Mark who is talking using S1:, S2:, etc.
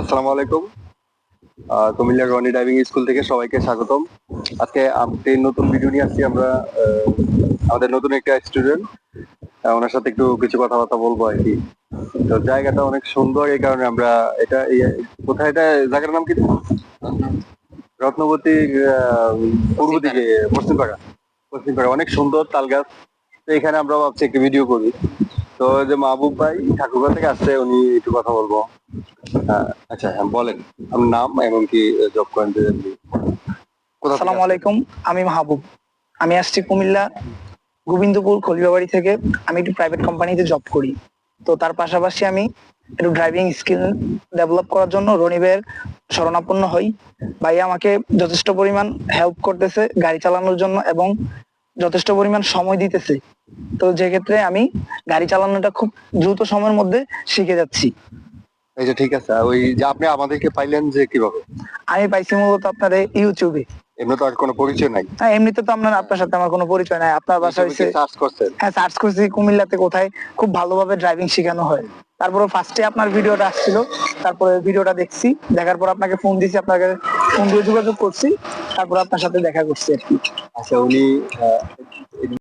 S1: আসসালামু আলাইকুম। আহ, কুমিল্লা রনি ড্রাইভিং স্কুল থেকে সবাইকে স্বাগতম। আজকে একটি নতুন ভিডিও নিয়ে আসছি আমরা আমাদের নতুন একটা স্টুডেন্ট ওনার সাথে একটু কিছু কথাবার্তা বলব আর কি। তো জায়গাটা অনেক সুন্দর এই কারণে আমরা এটা কোথায় এটা জায়গার নাম কি? রত্নবতী পূর্ব দিকে পশ্চিমপাড়া। পশ্চিমপাড়া অনেক সুন্দর তাল গাছ। তো এখানে আমরা ভাবছি একটু ভিডিও করি। তো যে মাহবুব ভাই ঠাকুরগাঁ থেকে আসছে উনি একটু কথা বলব। হ্যাঁ, আচ্ছা হ্যাঁ বলেন। আপনার নাম এবং কি জব করেন
S2: আসসালামু আলাইকুম আমি মাহবুব। আমি আসছি কুমিল্লা গোবিন্দপুর কলিবাবাড়ি থেকে। আমি একটু প্রাইভেট কোম্পানিতে জব করি। তো তার পাশাপাশি আমি একটু ড্রাইভিং স্কিল ডেভেলপ করার জন্য রনিবের শরণাপন্ন হই। ভাই আমাকে যথেষ্ট পরিমাণ হেল্প করতেছে গাড়ি চালানোর জন্য এবং যথেষ্ট পরিমাণ সময় দিতেছে। তো যে ক্ষেত্রে আমি গাড়ি চালানোটা খুব দ্রুত সময়ের মধ্যে শিখে যাচ্ছি।
S1: এই যে ঠিক আছে ওই যে আপনি আমাদেরকে পাইলেন যে কীভাবে?
S2: আমি পাইছি মূলত আপনার ইউটিউবে
S1: এমনি তো আর কোনো পরিচয় নাই।
S2: হ্যাঁ এমনিতে তো আপনার আপনার সাথে আমার কোনো পরিচয় নাই। আপনার বাসা হয়েছে
S1: সার্চ করছেন?
S2: হ্যাঁ সার্চ করছি কুমিল্লাতে কোথায় খুব ভালোভাবে ড্রাইভিং শেখানো হয়। তারপরে ফার্স্টে আপনার ভিডিওটা আসছিল। তারপরে ভিডিওটা দেখছি। দেখার পর আপনাকে ফোন দিছি আপনাকে ফোন দিয়ে যোগাযোগ করছি। তারপর আপনার সাথে দেখা করছি আর কি।
S1: আচ্ছা উনি